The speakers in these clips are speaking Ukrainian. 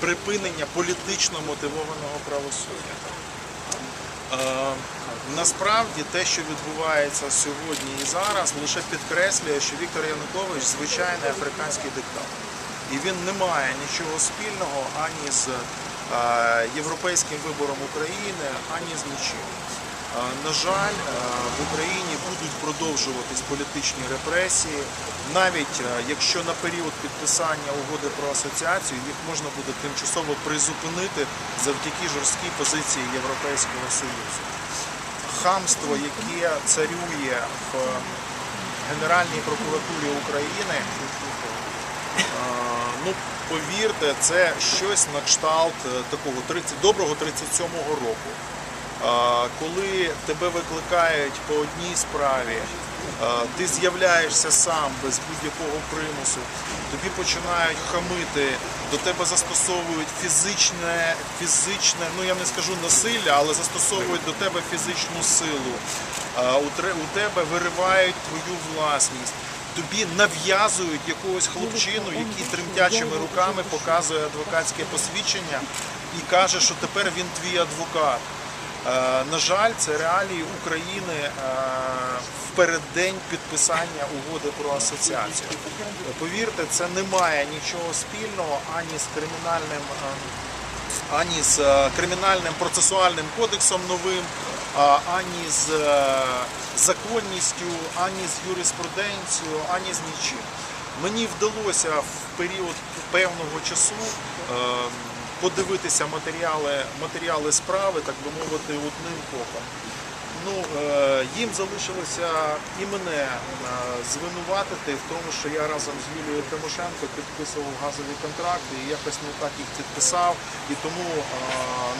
припинення політично мотивованого правосуддя. Е, Насправді те, що відбувається сьогодні і зараз, лише підкреслює, що Віктор Янукович звичайний африканський диктатор. І він не має нічого спільного ані з е, європейським вибором України, ані з нічим. На жаль, е, в Україні будуть продовжуватись політичні репресії, навіть е, якщо на період підписання угоди про асоціацію їх можна буде тимчасово призупинити завдяки жорсткій позиції Європейського Союзу. Хамство, яке царює в Генеральній прокуратурі України, е, ну повірте, це щось на кшталт такого 30, доброго 37-го року. Коли тебе викликають по одній справі, ти з'являєшся сам без будь-якого примусу, тобі починають хамити, до тебе застосовують фізичне, фізичне, ну я не скажу насилля, але застосовують до тебе фізичну силу. У тебе виривають твою власність. Тобі нав'язують якогось хлопчину, який тремтячими руками показує адвокатське посвідчення і каже, що тепер він твій адвокат. Е, На жаль, це реалії України е, в переддень підписання угоди про асоціацію. Повірте, це не має нічого спільного ані з кримінальним, е, ані з кримінальним процесуальним кодексом новим, ані з законністю, ані з юриспруденцією, ані з нічим. Мені вдалося в період певного часу подивитися матеріали, матеріали справи, так би мовити, одним оком. Ну, е, їм залишилося і мене е, звинуватити в тому, що я разом з Юлією Тимошенко підписував газові контракти і якось не так їх підписав, і тому е,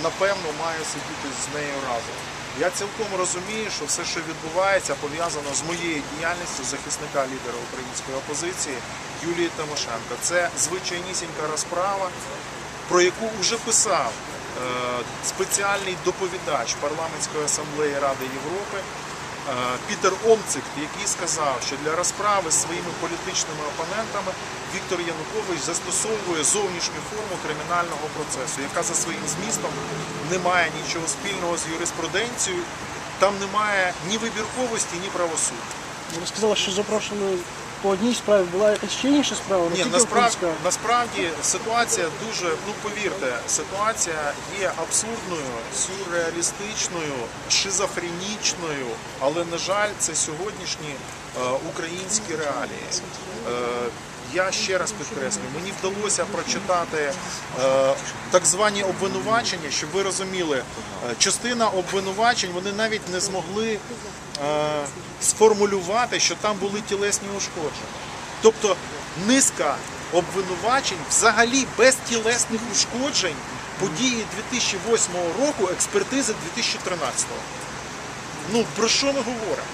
напевно маю сидіти з нею разом. Я цілком розумію, що все, що відбувається, пов'язано з моєю діяльністю захисника лідера української опозиції Юлії Тимошенко. Це звичайнісінька розправа, про яку вже писав е, спеціальний доповідач парламентської асамблеї Ради Європи е, Пітер Омцикт, який сказав, що для розправи з своїми політичними опонентами Віктор Янукович застосовує зовнішню форму кримінального процесу, яка за своїм змістом не має нічого спільного з юриспруденцією. Там немає ні вибірковості, ні правосуддя. Ви сказали, що запрошено по одній справі була якась ще інша справа, Ні, насправді, насправді ситуація дуже, ну повірте, ситуація є абсурдною, сюрреалістичною, шизофренічною, але на жаль, це сьогоднішні е, українські реалії. Е, я ще раз підкреслю, мені вдалося прочитати е, так звані обвинувачення, щоб ви розуміли, е, частина обвинувачень вони навіть не змогли е, сформулювати, що там були тілесні ушкодження. Тобто низка обвинувачень взагалі без тілесних ушкоджень події 2008 року, експертизи 2013. року. Ну про що ми говоримо?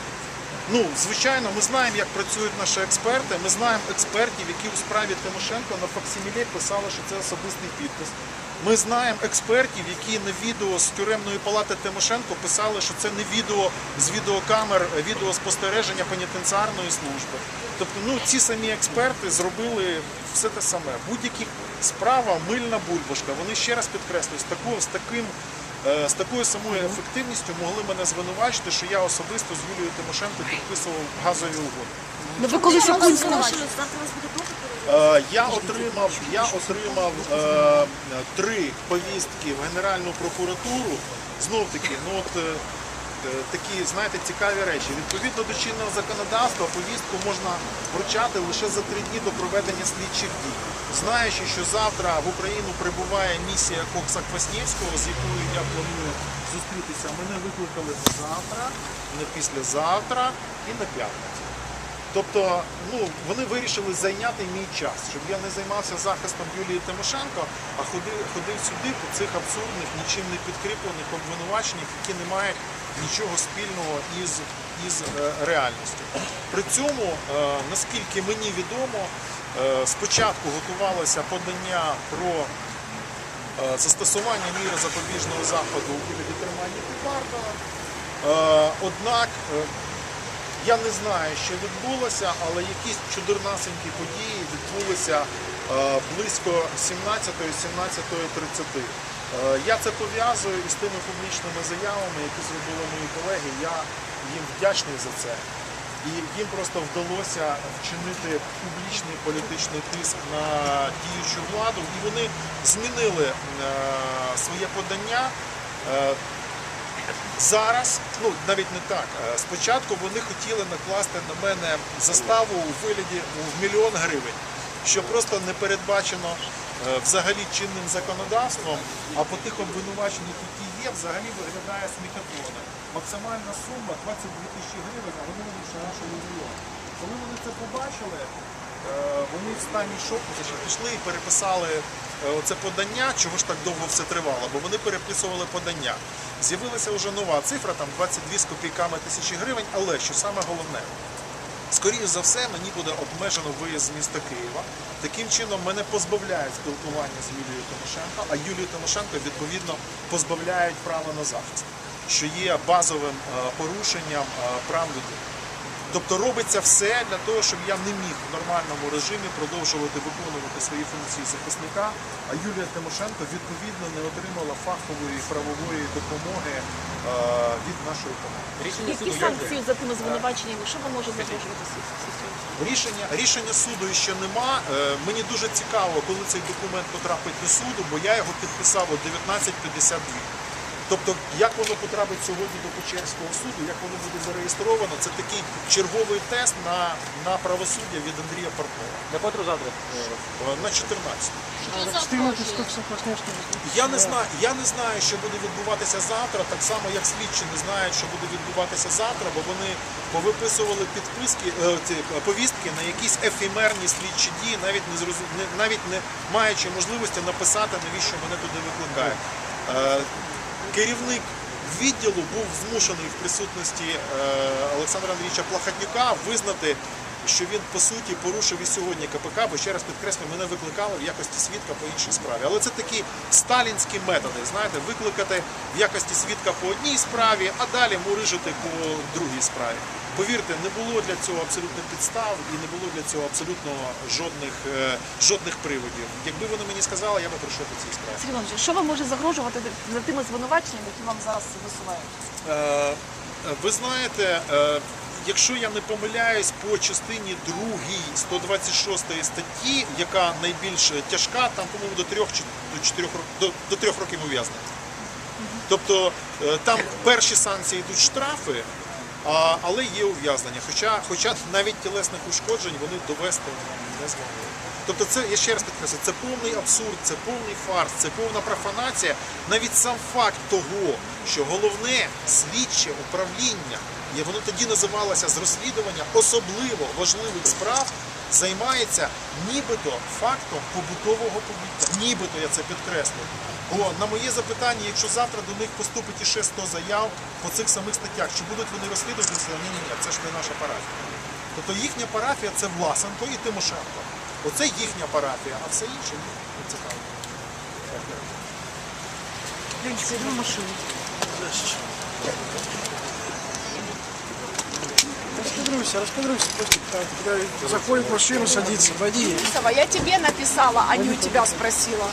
Ну, звичайно, ми знаємо, як працюють наші експерти. Ми знаємо експертів, які у справі Тимошенко на факсимілі писали, що це особистий підпис. Ми знаємо експертів, які на відео з тюремної палати Тимошенко писали, що це не відео з відеокамер, відеоспостереження пенітенціарної служби. Тобто, ну ці самі експерти зробили все те саме. Будь-які справа мильна бульбашка. Вони ще раз підкреслюють, з таким. Е, З такою самою ефективністю могли мене звинувачити, що я особисто з Юлією Тимошенко підписував газові угоди. Ну ви колись Окунську Е, Я отримав, я отримав е, три повістки в Генеральну прокуратуру. Знов таки, ну от е, такі, знаєте, цікаві речі. Відповідно до чинного законодавства, повістку можна вручати лише за три дні до проведення слідчих дій. Знаючи, що завтра в Україну прибуває місія Кокса Кваснєвського, з якою я планую зустрітися, мене викликали на завтра, на післязавтра і на п'ятницю. Тобто, ну вони вирішили зайняти мій час, щоб я не займався захистом Юлії Тимошенко, а ходив, ходив сюди по цих абсурдних, нічим не підкріплених обвинуваченнях, які не мають нічого спільного із, із е, реальністю. При цьому, е, наскільки мені відомо, е, спочатку готувалося подання про застосування міри запобіжного заходу у вигляді тримання під вартою. Однак я не знаю, що відбулося, але якісь чудернасенькі події відбулися е, близько 17-17.30. Е, Я це пов'язую із тими публічними заявами, які зробили мої колеги. Я їм вдячний за це. І їм просто вдалося вчинити публічний політичний тиск на діючу владу, і вони змінили е, своє подання. Зараз, ну навіть не так. Е, Спочатку вони хотіли накласти на мене заставу у вигляді в мільйон гривень, що просто не передбачено е, взагалі чинним законодавством, а по тих обвинуваченнях, які є, взагалі виглядає сміхотворно. Максимальна сума 22 тисячі гривень, а вони лише нашого мільйон. Коли вони це побачили, вони в стані шоку пішли і переписали е, оце подання, чого ж так довго все тривало, бо вони переписували подання. З'явилася вже нова цифра, там 22 з копійками тисячі гривень, але що саме головне, скоріше за все, мені буде обмежено виїзд з міста Києва. Таким чином мене позбавляють спілкування з Юлією Тимошенко, а Юлію Тимошенко відповідно позбавляють права на захист, що є базовим е, порушенням е, прав людини. Тобто робиться все для того, щоб я не міг в нормальному режимі продовжувати виконувати свої функції захисника, а Юлія Тимошенко відповідно не отримала фахової правової допомоги е, від нашої команди. Які санкції за тими звинуваченнями? Що ви може загрожувати? Рішення, рішення суду ще нема. Е, Мені дуже цікаво, коли цей документ потрапить до суду, бо я його підписав о 19.52. Тобто, як воно потрапить сьогодні до Печерського суду, як воно буде зареєстровано, це такий черговий тест на, на правосуддя від Андрія Паркова. На котру завтра? Е, На 14. 14 сколько часов снежки? Я не знаю, я не знаю, що буде відбуватися завтра, так само як слідчі не знають, що буде відбуватися завтра, бо вони повиписували підписки, е, ці, е, повістки на якісь ефемерні слідчі дії, навіть не навіть не маючи можливості написати, навіщо мене туди викликають. Керівник відділу був змушений в присутності е, Олександра Андрійовича Плахатнюка визнати, що він по суті порушив і сьогодні КПК, бо ще раз підкреслю, мене викликали в якості свідка по іншій справі. Але це такі сталінські методи, знаєте, викликати в якості свідка по одній справі, а далі мурижити по другій справі. Повірте, не було для цього абсолютно підстав і не було для цього абсолютно жодних, е, жодних приводів. Якби вони мені сказали, я би прийшов до цієї справи. Сергій Іванович, що вам може загрожувати за тими звинуваченнями, які вам зараз висувають? Е, Ви знаєте, е, якщо я не помиляюсь, по частині 2 126 статті, яка найбільш тяжка, там, по-моєму, до 3 чи до 4 до, до 3 років ув'язнення. Тобто е, там перші санкції йдуть штрафи, а, але є ув'язнення. Хоча, хоча навіть тілесних ушкоджень вони довести не змогли. Тобто це, я ще раз підкреслю, це повний абсурд, це повний фарс, це повна профанація. Навіть сам факт того, що головне слідче управління, і воно тоді називалося з розслідування особливо важливих справ, займається нібито фактом побутового побуття. Нібито я це підкреслюю. Бо на моє запитання, якщо завтра до них поступить іще 100 заяв по цих самих статтях, чи будуть вони розслідувати, ні, ні, ні, це ж не наша парафія. Тобто їхня парафія це Власенко і Тимошенко. Оце їхня парафія, а все інше ні, не цікаво. Сіду в машину. Раскадруйся, раскадруйся. Заходит в машину, садится, води. Я тебе написала, а не у тебя спросила.